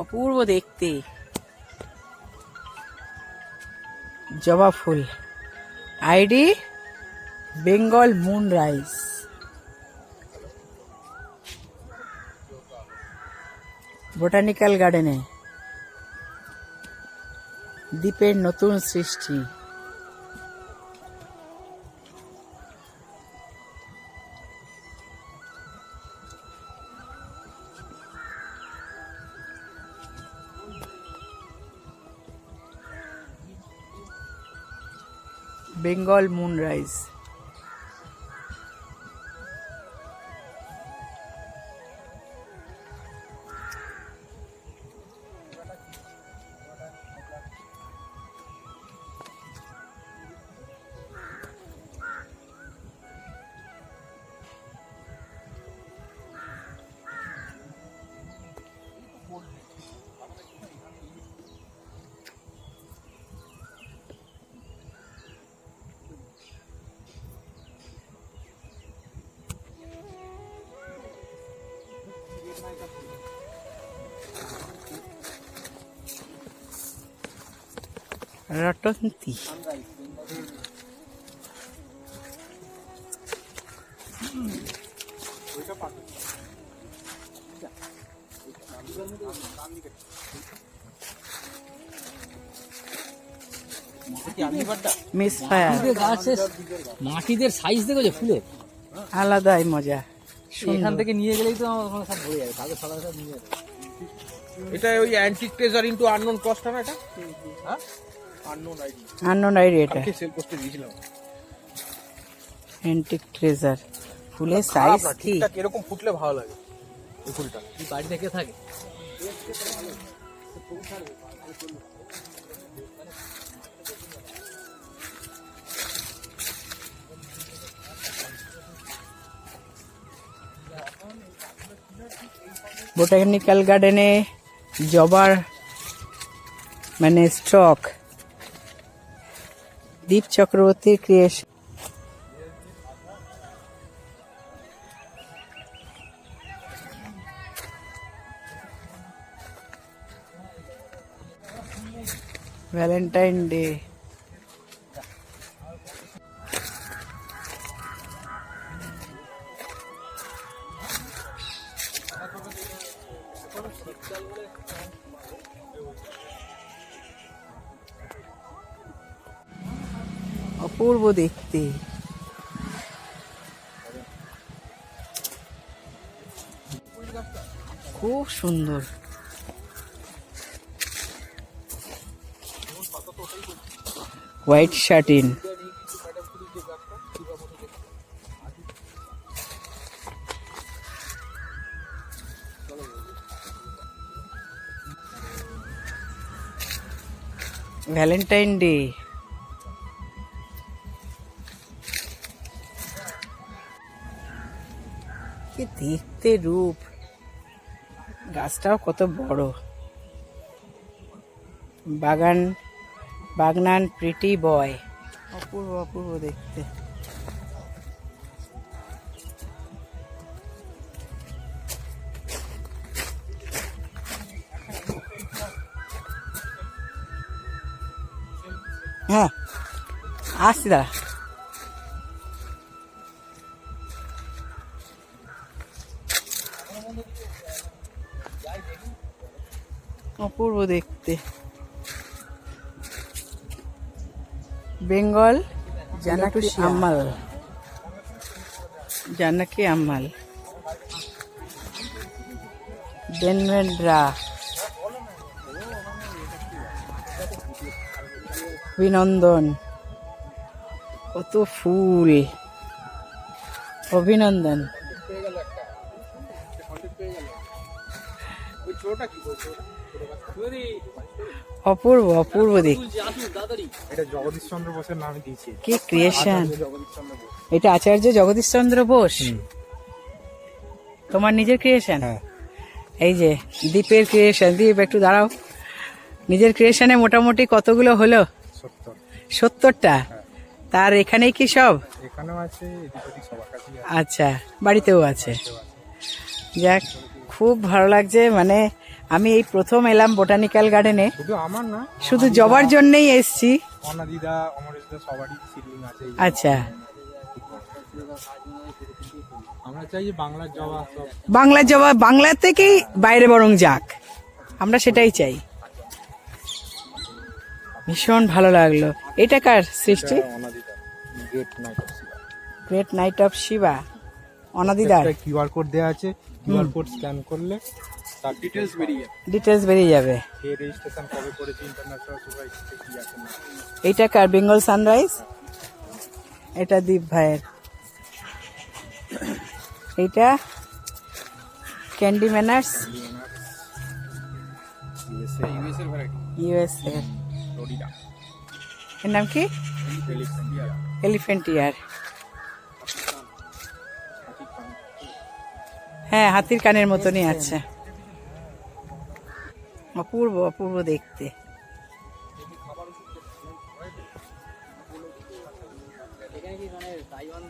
অপূর্ব দেখতে। জবা ফুল। ID Bengal moon rice. Botanical গার্ডেনে। দ্বীপের নতুন সৃষ্টি। বেঙ্গল মুন রটন্তি মিস ফায়ার মাটিদের সাইজ দেখেছ ফুলের? আলাদাই মজা। এখান থেকে নিয়ে গেলেই তো আমার ওখানে সব ভরে যাবে সব নিয়ে যাবে। এটা ওই antique treasure into unknown cost না এটা? হ্যাঁ? আননোন আইডি এটা। সেল করতে দিয়েছিলাম অ্যান্টিক ট্রেজার ফুলের সাইজ কি? এরকম ফুটলে ভালো লাগে এই ফুলটা। কি বাড়ি থেকে থাকে। বোটানিক্যাল গার্ডেনে জবার মানে স্টক দীপ চক্রবর্তীর ক্রিয়েশন ভ্যালেন্টাইন ডে অপূর্ব দেখতে। খুব সুন্দর। White satin. Valentine day. কি দেখতে রূপ? গাছটাও কত বড়। বাগান, বাগনান প্রিটি বয় অপূর্ব অপূর্ব দেখতে। হ্যাঁ আসছি দাঁড়া অপূর্ব দেখতে। বেঙ্গল জানাকি আম্মাল। জানাকি আম্মাল। বেনমেন্ড্রা অভিনন্দন। কত ফুল। অভিনন্দন। অপূর্ব অপূর্ব দেখতে। এটা জগদীশ চন্দ্র বোসের নামে দিয়েছি। কি ক্রিয়েশন বোস। এটা আচার্য জগদীশ চন্দ্র বোস তোমার নিজের ক্রিয়েশন হ্যাঁ। এই যে দ্বীপের ক্রিয়েশন দ্বীপ একটু দাঁড়াও। নিজের ক্রিয়েশনে মোটামুটি কতগুলো হলো? সত্তরটা? তার এখানেই কি সব? আচ্ছা বাড়িতেও আছে। যাক। খুব ভালো লাগছে মানে আমি এই প্রথম এলাম বোটানিক্যাল গার্ডেনে। শুধু আমার না শুধু জবার জন্যই এসছি। অনাদিদা অমরেশদা সবারই সিডলিং আছে আচ্ছা। আমরা চাই বাংলার জবা সব বাংলা জবা বাংলা থেকেই বাইরে বরং যাক। আমরা সেটাই চাই। ভীষণ ভালো লাগল। এটা কার সৃষ্টি? গ্রেট নাইট অফ শিবা অনাদিদার। কিউআর কোড দেওয়া আছে কিউআর কোড স্ক্যান করলে তার ডিটেলস বেরিয়ে যাবে। ডিটেলস বেরিয়ে যাবে। কে রেজিস্ট্রেশন কবে করেছে ইন্টারন্যাশনাল সোসাইটিতে কি আছে না? এইটা কার? বেঙ্গল সানরাইজ? এটা দীপ ভাইয়ের। এইটা ক্যান্ডি ম্যানার্স। ইউএসএ এর নাম কি? এলিফ্যান্টিয়া হ্যাঁ হাতির কানের মতনই আছে। অপূর্ব অপূর্ব দেখতে। তাইওয়ান